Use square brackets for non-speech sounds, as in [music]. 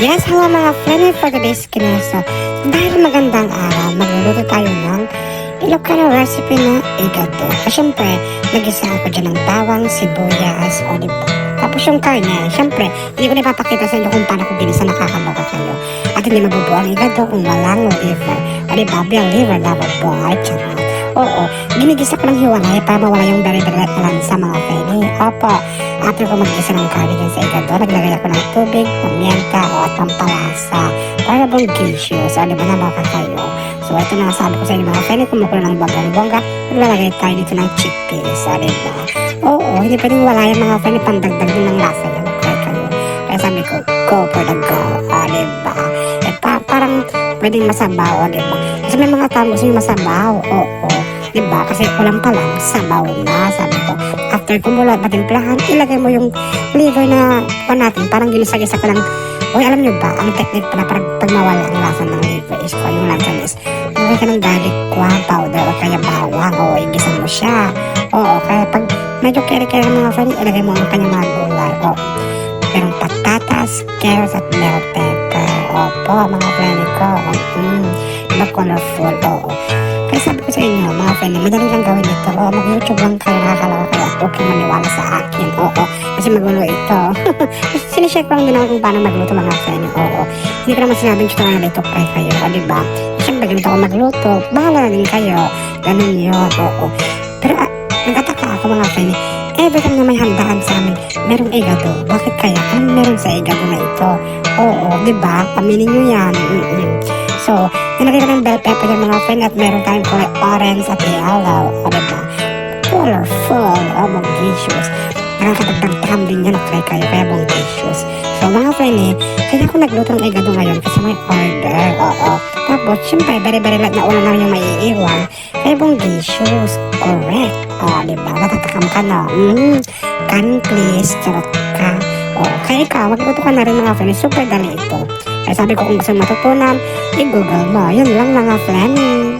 Yes, hello mga friend for today's kinasa. Dahil magandang araw, magluluto tayo ng Ilocano recipe na igato. At syempre, nag-isa ako dyan ng bawang, sibuyas, olive. Tapos yung karne, syempre, hindi ko na ipapakita sa inyo kung paano ko ginisa nakakaloka kayo. At hindi mabubuo ang igato kung walang liver. O di ba, liver dapat buhay, charot. Oo, ginigisa ko ng hiwalay para mawala yung very very sa mga feni. Opo, after ko mag-isa ng dyan sa igado, naglagay ako ng tubig, pamienta, o at pampalasa. Para bonggisyo, so di ba na baka kayo. So ito na sabi ko sa inyo mga feni, kumukulo ng babong-bongga, naglalagay tayo dito ng chickpeas, o di ba? Oo, hindi pwedeng wala yung mga feni, pandagdag din ng lasa yan. Okay kayo. Kaya sabi ko, go for the go, o di ba? Eh, pa- parang pwedeng masabaw, o di ba? Kasi may mga tao gusto yung masabaw, oo. Di ba? Kasi ulam pa lang, sabaw na, sabi ko. After kumulo at matimplahan, ilagay mo yung liver na pa natin, parang ginisa-gisa ko lang. Uy, alam nyo ba, ang technique pala para pag mawala ang lasa ng liver is ko, yung lasa is, ilagay ka ng garlic one powder o kaya bawang, o igisa mo siya. Oo, kaya pag medyo kere-kere ng mga friend, ilagay mo ang kanyang mga gulay. Oo. Merong patatas, carrots at bell pepper. Opo, mga friend ko. Mm, diba colorful? Oo. Kaya sabi ko sa inyo, mga friend, madali lang gawin ito. Oo, mag-YouTube lang kayo, nakakalawa kayo huwag kayong maniwala sa akin. Oo, kasi magulo ito. [laughs] Sinishare ko lang din ako kung paano magluto mga friend. Oo, hindi ko naman sinabing tutorial na ito pray kayo. O, diba? Siyempre, ganito ako magluto. Bahala na din kayo. Ganun yun. Oo. Pero, ah, nagtataka ako mga friend. Every time na may handaan sa amin, merong egado. Bakit kaya? Anong meron sa egado na ito? Oo, di ba? Nyo yan. Mm-mm. So, nilagay ko ng bell pepper yung mga friend at meron tayong kulay orange at yellow. O, di ba? Colorful. O, bonggacious. Nakakadagdag tam din yan kay kayo, kaya bonggacious. So, mga friend eh, kaya ako nagluto ng egado ngayon kasi may order. Oo. Tapos, syempre, very-very lahat na ulan namin yung maiiwan. Kaya bonggacious. Correct. O, di ba? Natatakam ka na. Mm, kanin please. Charot ka. O, kaya ikaw, magluto ka na rin mga friend. Super dali ito. Kaya sabi ko kung gusto matutunan, i-google mo. Yun lang mga friend.